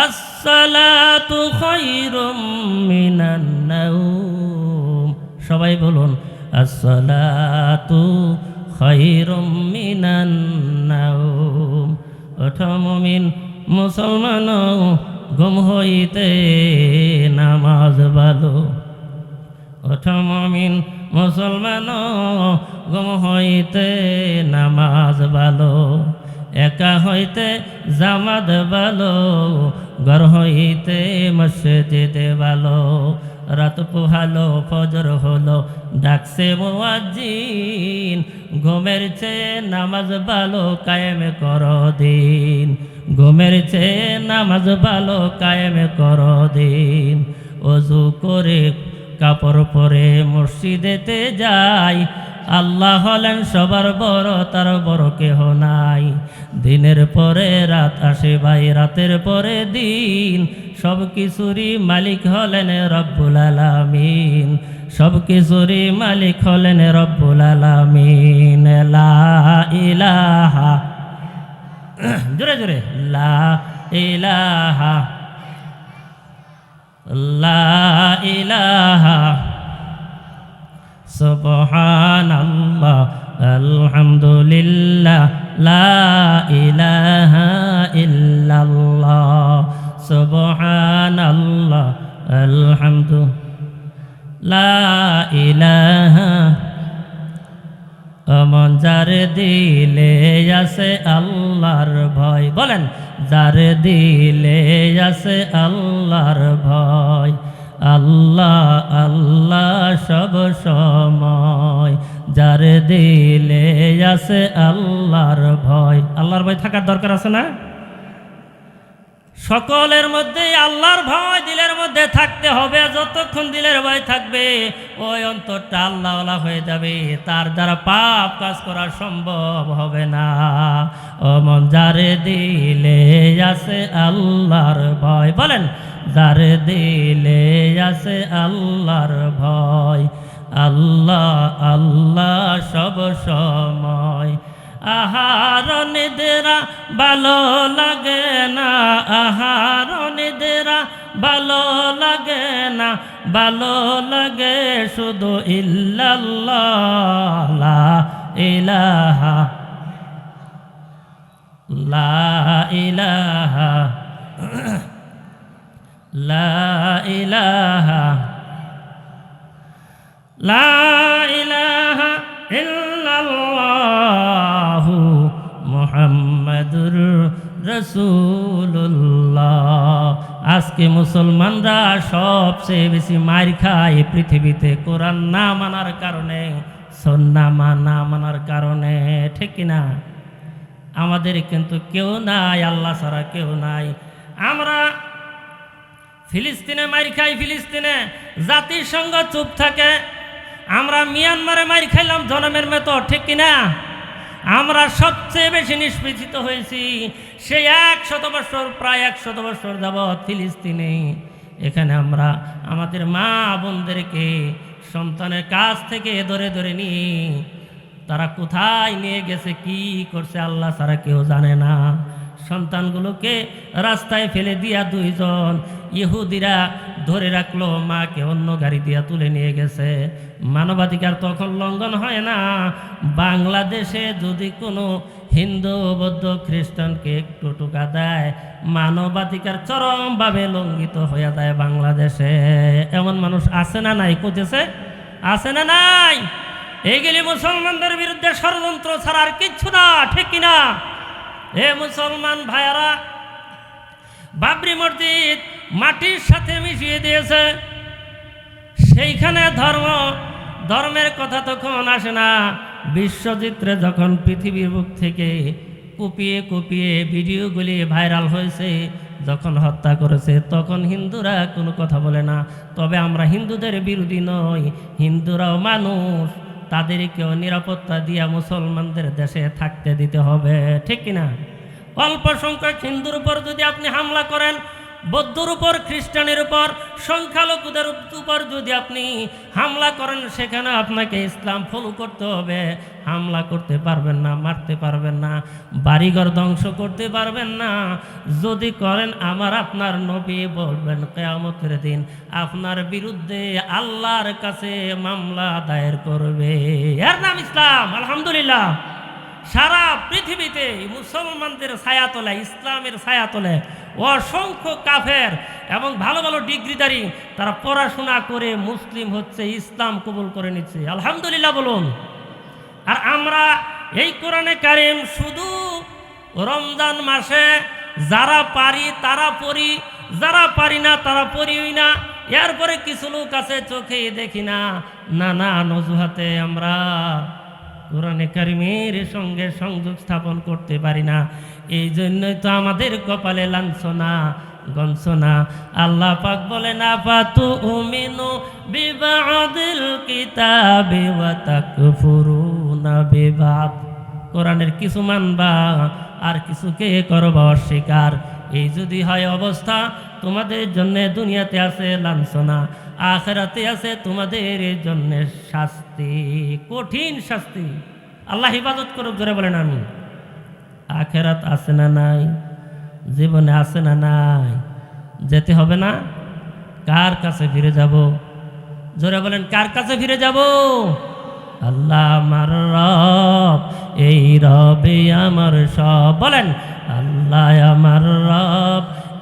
আসসালাতু খায়রুম মিনান নাওম। সবাই বলুন, আসসালাতু খায়রুম মিনান নাওম। ওঠো মুমিন মুসলমান গুম হইতে নামাজ ভালো ওঠো মমিন মুসলমান গম হইতে নামাজ ভালো একা হইতে জামাত ভালো ঘর হইতে মসজিদে ভালো রাত পোহালো, ফজর হলো। ডাকছে মোয়াজিন ঘুমের চেয়ে নামাজ ভালো কায়েম কর দিন। ঘুমের চেয়ে নামাজ ভালো কায়েম কর দিন। অজু করে কাপড় পরে মসজিদেতে যাই আল্লাহ হলেন সবার বড়, তার বড় কেহ নাই। দিনের পরে রাত আসে ভাই, রাতের পরে দিন। সব কিছুরই মালিক হলেন রব্বুল আলামিন। সব কিছুরই মালিক হলেন রব্বুল আলামিন। লা ইলাহা জোরে জোরে। লা ইলাহা লা ইলাহা। সুবহান আলহামদুলিল্লাহ, লা ইলাহা ইল্লাল্লাহ আলহামদু, লা ইলাহা। অমন যার দিলে আছে আল্লাহর ভয়, বলেন, যার দিলে আছে আল্লাহর ভয়, আল্লাহ আল্লাহ সব সময় যার দিলে আছে আল্লাহর ভয়। আল্লাহর ভয় থাকার দরকার আছে না? সকলের মধ্যে আল্লাহর ভয়, দিলের মধ্যে থাকতে হবে। যতক্ষণ দিলের ভয় থাকবে, ওই অন্তরটা আল্লাহওয়ালা হয়ে যাবে। তার দ্বারা পাপ কাজ করা সম্ভব হবে না। ও মন, যারে দিলে আছে আল্লাহর ভয়। বলেন, যারে দিলে আছে আল্লাহর ভয়। আল্লাহ আল্লাহ সব সময়। আহার নিদেরা ভালো লাগে না আহার নিদেরা ভালো লাগে না, ভালো লাগে শুধু ইল্লাল্লাহ, লা ইলাহা লা ইলাহা লা ইলাহা লা রাসূলুল্লাহ। আজকে মুসলমানরা সবচেয়ে বেশি মার খায় পৃথিবীতে কোরআন না মানার কারণে, সন্না না মানার কারণে, ঠিক না আমাদের কিন্তু কেউ নাই, আল্লাহ ছাড়া কেউ নাই। আমরা ফিলিস্তিনে মার খাই, ফিলিস্তিনে জাতিসংঘ চুপ থাকে আমরা মিয়ানমারে মার খাইলাম, জনমের মতো ঠিক কিনা? আমরা সবচেয়ে বেশি নিষ্পেষিত হয়েছি, সেই এক বছর, প্রায় এক বছর যাবৎ ফিলিস্তিনে। এখানে আমরা আমাদের মা বোনদেরকে, সন্তানের কাছ থেকে ধরে ধরে নিয়ে, তারা কোথায় নিয়ে গেছে, কি করছে, আল্লাহ ছাড়া কেউ জানে না। সন্তানগুলোকে রাস্তায় ফেলে দিয়া দুইজন ইহুদিরা ধরে রাখল, মাকে অন্য গাড়ি দিয়া তুলে নিয়ে গেছে। মানবাধিকার তখন লঙ্ঘন হয় না। বাংলাদেশে যদি কোনো হিন্দু, বৌদ্ধ, খ্রিস্টানকে একটু টোকা দেয়, মানবাধিকার চরমভাবে লঙ্ঘিত হয়ে যায় বাংলাদেশে। এমন মানুষ আছে না নাই? খুঁজেছে? আছে না নাই? এইগুলি মুসলমানদের বিরুদ্ধে ষড়যন্ত্র ছাড়া আর কিচ্ছু না, ঠিক কিনা? এ মুসলমান ভাইয়ারা, বাবরি মসজিদ মাটির সাথে মিশিয়ে দিয়েছে। সেইখানে ধর্ম, ধর্মের কথা তখন আসে না। বিশ্বচিত্রে যখন পৃথিবীর বুক থেকে কুপিয়ে কুপিয়ে ভিডিওগুলি ভাইরাল হয়েছে, যখন হত্যা করেছে, তখন হিন্দুরা কোনো কথা বলে না। তবে আমরা হিন্দুদের বিরোধী নই, হিন্দুরাও মানুষ। তাদেরকেও নিরাপত্তা দিয়া মুসলমানদের দেশে থাকতে দিতে হবে, ঠিক কিনা? অল্প সংখ্যক হিন্দুর উপর যদি আপনি হামলা করেন বৌদ্ধর উপর, খ্রিস্টানের উপর, সংখ্যালঘুদের উপর যদি আপনি হামলা করেন, সেখানে আপনাকে ইসলাম ফলো করতে হবে। হামলা করতে পারবেন না, মারতে পারবেন না, বাড়িঘর ধ্বংস করতে পারবেন না। যদি করেন, আমার আপনার নবী বলবেন, কেয়ামতের দিন আপনার বিরুদ্ধে আল্লাহর কাছে মামলা দায়ের করবে। এর নাম ইসলাম, আলহামদুলিল্লাহ। সারা পৃথিবীতে মুসলমানদের ছায়াতলে ইসলামের ছায়াতলে অসংখ্য কাফের এবং ভালো ভালো ডিগ্রিদারি তারা পড়াশোনা করে মুসলিম হচ্ছে, ইসলাম কবুল করে নিচ্ছে। আলহামদুলিল্লাহ বলুন। আর আমরা এই কোরআনে কারিম শুধু রমজান মাসে যারা পারি, তারা পড়ি, যারা পারি না, তারা পড়িই না। এরপরে কিছু লোক আছে চোখে দেখি না। নানা নজুহাতে আমরা কোরআনে কারিমের সঙ্গে সংযোগ স্থাপন করতে পারি না। এই জন্যই তো আমাদের কপালে লাঞ্ছনা গঞ্চনা আল্লাহ পাক বলে না পাতু উমিনু বিবাদিল কিতাবে ওয়া তাকফুরুনা বিবাদ। কোরআনের কিছু মানবা, আর কিছুকে করবা অস্বীকার। এই যদি হয় অবস্থা, তোমাদের জন্য দুনিয়াতে আছে লাঞ্ছনা, আখেরাতে আছে তোমাদের জন্য শাস্তি। কঠিন শাস্তি। আল্লাহ হিফাজত করুক, জোরে বলেন আমি আখেরাত আছে না নাই? জীবনে আছে না নাই? যেতে হবে না? কার কাছে ফিরে যাব? জোরে বলেন, কার কাছে ফিরে যাব? আল্লাহ আমার রব, এই রবে আমার সব। বলেন, আল্লাহ আমার রব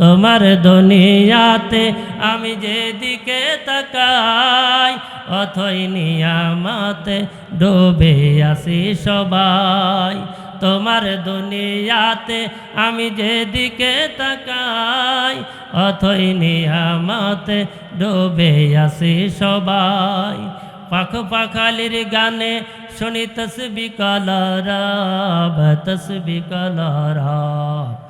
তোমার দুনিয়াতে আমি যেদিকে তাকাই, অথই নিয়ামাতে ডুবে আসি সবাই। তোমার দুনিয়াতে আমি যেদিকে তাকাই, অথই নিয়ামাতে ডুবে আসি সবাই। পাখ পাখালির গানে শুনি তসবি কলরব তসবি কলরব